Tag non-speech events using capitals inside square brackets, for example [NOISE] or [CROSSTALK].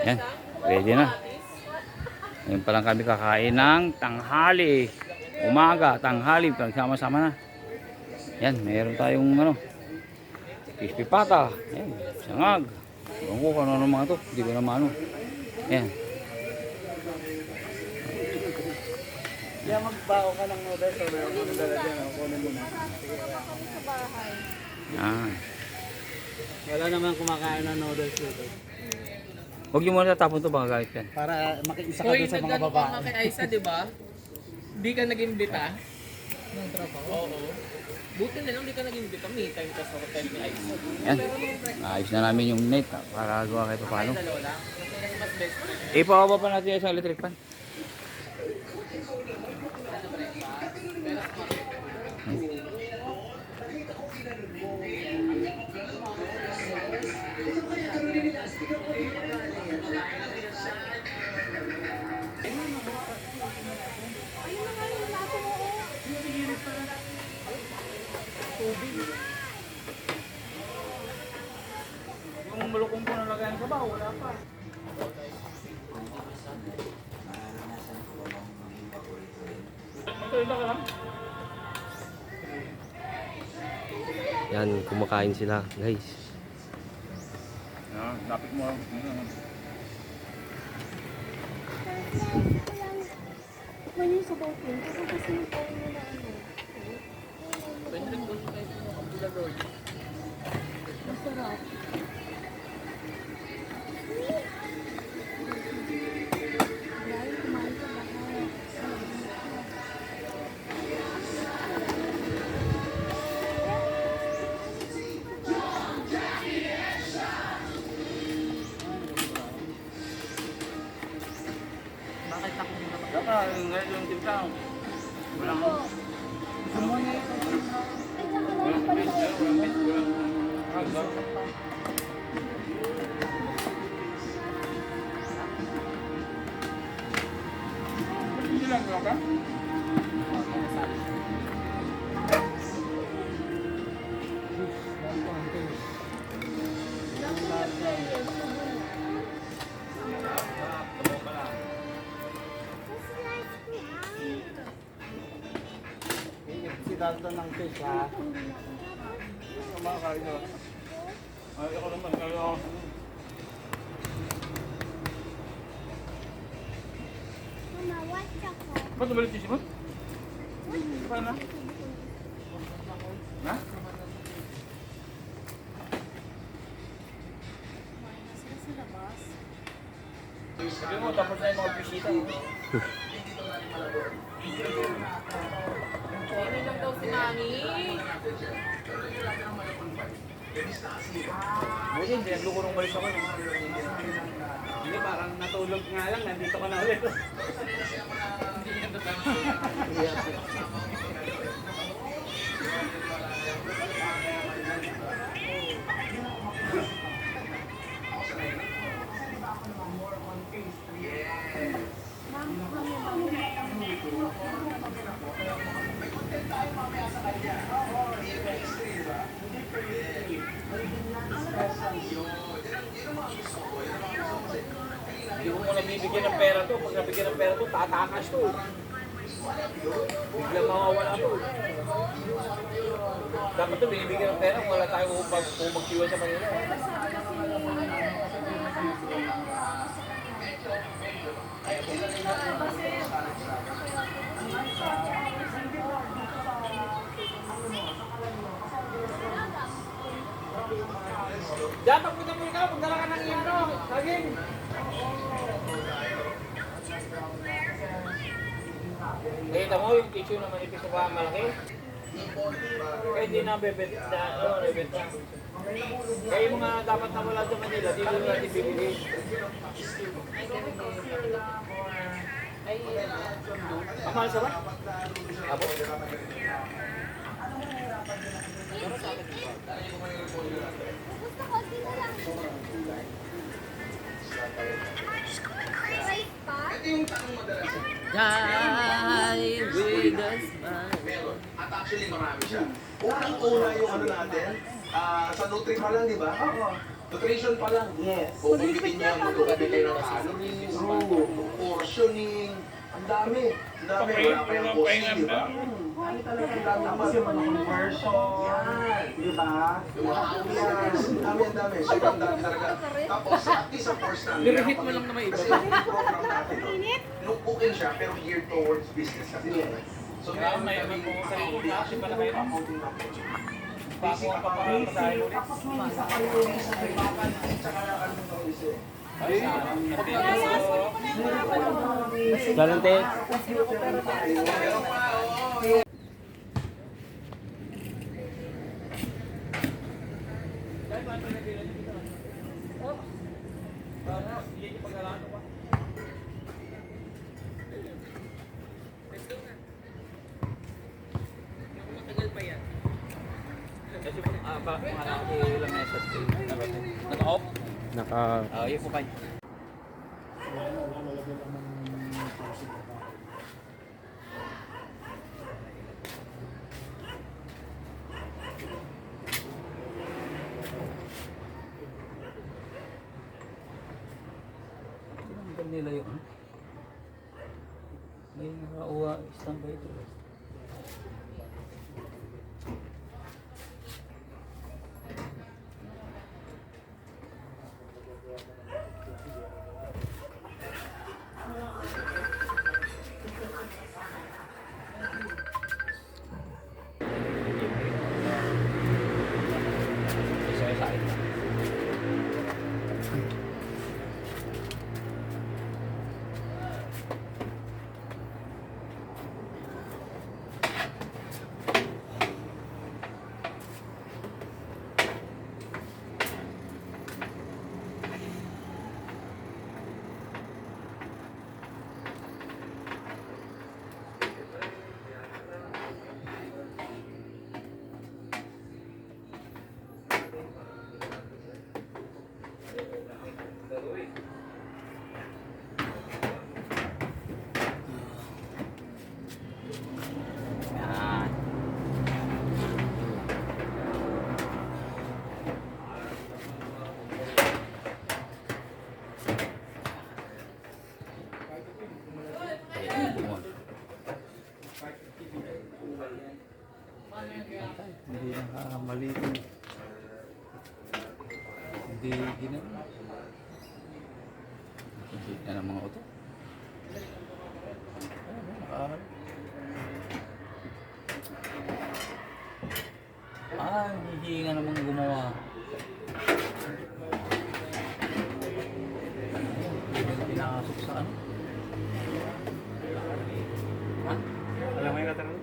Yan, ready na. Ngayon pa lang kami kakain ng tanghali. Umaga, tanghali, sama-sama na. Yan, mayroon tayong ano, crispy pata. Yan, sangag. Ewan ko kung ano mga to. Hindi ko na maano. Yan. Kaya magbaho ka ng noodles o meron mo dala dyan. o, Kunin mo na. Yan. Wala naman kumakain ng noodles dito. Huwag niyo muna tatapon to baka galit yan. Para makiisa ka Hoy, doon sa mga nagano ka babae. kay Aisa, di ba? Di ka naging bita. Ng tropa ko? Oo. Buti na lang di ka naging bita. May time ka sa hotel ni Aisa. Yan. Ayos na namin yung net ah, para gawa kayo paano. Dalawa lang. Mas mas best friend. Ipababa pa natin yung isang electric fan. Yan, kumakain sila, guys. Ah, lapit mo. Mali sa botin, kasi kasi yung mo na ano. Masarap. Mag- Baka ngayon yung timta. Walang walang base, eh, walang base, walang hagdan. Hindi lang gawa ka? Dalton ng fish ha. Kumakain na. Ay, ako naman, kaya ako. Mama, watch ako. Ba't nabalik si Simon? Paano na? Na? Sige mo, tapos na yung mga bisita. Ano [LAUGHS] lang daw si Mami? Buti, hindi nagluko nung balis ako. Hindi, parang natulog nga lang. Nandito ka na ulit. Muna bibigyan ng pera to. Pag nabigyan ng pera to, tatakas to. Biglang mawawala to. Dapat to, binibigyan ng pera wala tayong upag kung magsiwa sa Manila. Dapat punta mo ikaw, magdala ka ng intro. Saging. Kita mo yung tissue na manipis na pa malaki? Kaya hindi na bebet na, ano, bebet na. Kaya yung mga dapat na wala sa Manila, dito na natin bibili. Ay, Kamahal sa ba? Abo? Gusto ko, dito lang. Rice pa? Die with a smile. At Actually, marami siya. Unang-una yung ano natin, ah, sa Nutri pa lang, di ba? Oo. Nutrition pa lang. Yes. Pupuntitin niya ang magkakati kayo ng calories, portioning, ang dami. Ang dami, wala pa yung bossy, di ba? Ano talaga ang dami naman. Kasi mga conversion, Yan. di ba? Yes. Ang dami, ang dami. Sobrang dami talaga. Tapos, at least ang course namin. Nirehit mo lang na may iba. Kasi yung program natin, no? Booking siya, pero geared towards business kasi. So, meron may- may accounting, kasi pala kayo. accounting na ang paparal pa tayo. Tapos may isa pa yung isa kay Papa. Tsaka ano to, isa. Galante. Kasi kung ah, ba, marami lang na sa Naka-off? Naka... Ah, yun po pa. Nila yun. May nakauwa standby ito. Hindi nakakamali ito. Hindi ginawa. Hindi na ng mga auto. Ah, Ah, hindi nga namang gumawa. Hindi na pinasok sa ano. Ha? Alam mo yung katanong?